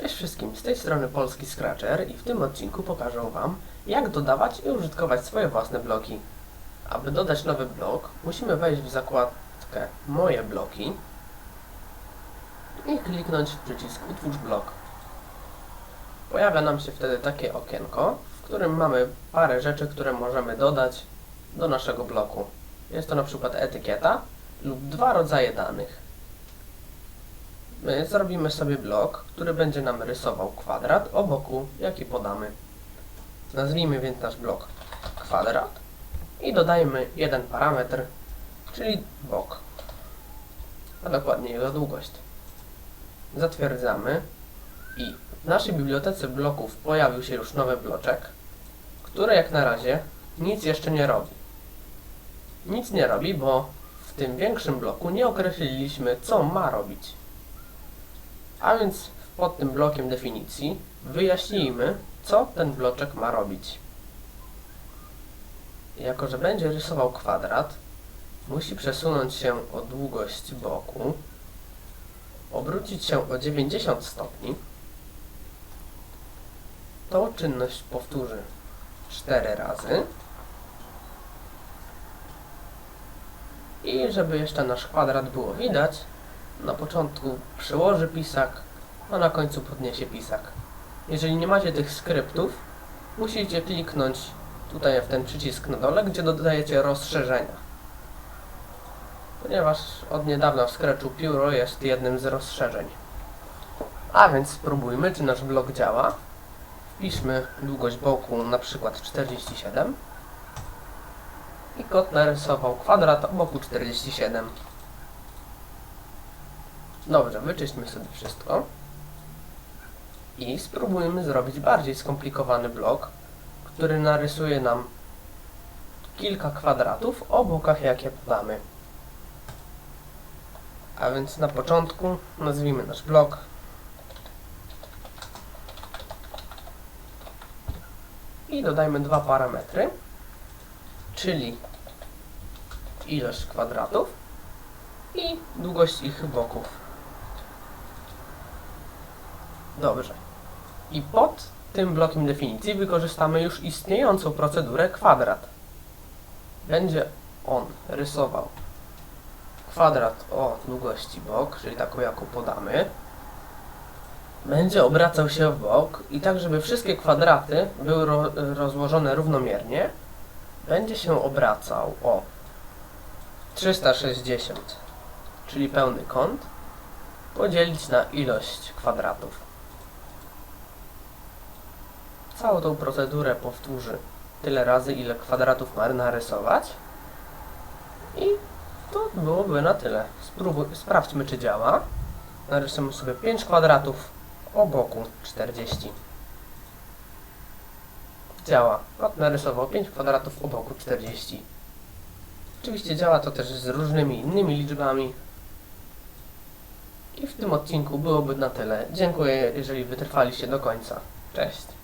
Cześć wszystkim, z tej strony Polski Scratcher i w tym odcinku pokażę Wam, jak dodawać i użytkować swoje własne bloki. Aby dodać nowy blok, musimy wejść w zakładkę Moje bloki i kliknąć w przycisk Utwórz blok. Pojawia nam się wtedy takie okienko, w którym mamy parę rzeczy, które możemy dodać do naszego bloku. Jest to na przykład etykieta lub dwa rodzaje danych. My zrobimy sobie blok, który będzie nam rysował kwadrat o boku, jaki podamy. Nazwijmy więc nasz blok kwadrat i dodajmy jeden parametr, czyli bok, a dokładnie jego długość. Zatwierdzamy i w naszej bibliotece bloków pojawił się już nowy bloczek, który jak na razie nic jeszcze nie robi. Nic nie robi, bo w tym większym bloku nie określiliśmy, co ma robić. A więc pod tym blokiem definicji wyjaśnijmy, co ten bloczek ma robić. Jako, że będzie rysował kwadrat, musi przesunąć się o długość boku, obrócić się o 90 stopni. Tą czynność powtórzy 4 razy. I żeby jeszcze nasz kwadrat było widać, na początku przyłoży pisak, a na końcu podniesie pisak. Jeżeli nie macie tych skryptów, musicie kliknąć tutaj w ten przycisk na dole, gdzie dodajecie rozszerzenia. Ponieważ od niedawna w Scratchu pióro jest jednym z rozszerzeń. A więc spróbujmy, czy nasz blok działa. Wpiszmy długość boku, na przykład 47. I kot narysował kwadrat o boku 47. Dobrze, wyczyśćmy sobie wszystko. I spróbujmy zrobić bardziej skomplikowany blok, który narysuje nam kilka kwadratów o bokach, jakie podamy. A więc na początku nazwijmy nasz blok i dodajmy dwa parametry, czyli ilość kwadratów i długość ich boków. Dobrze. I pod tym blokiem definicji wykorzystamy już istniejącą procedurę kwadrat. Będzie on rysował kwadrat o długości bok, czyli taką jaką podamy. Będzie obracał się w bok i tak, żeby wszystkie kwadraty były ro rozłożone równomiernie, będzie się obracał o 360, czyli pełny kąt, podzielić na ilość kwadratów. Całą tą procedurę powtórzy tyle razy, ile kwadratów ma narysować. I to byłoby na tyle. Spróbuj, sprawdźmy, czy działa. Narysujemy sobie 5 kwadratów o boku 40. Działa. Narysował 5 kwadratów o boku 40. Oczywiście działa to też z różnymi innymi liczbami. I w tym odcinku byłoby na tyle. Dziękuję, jeżeli wytrwaliście do końca. Cześć.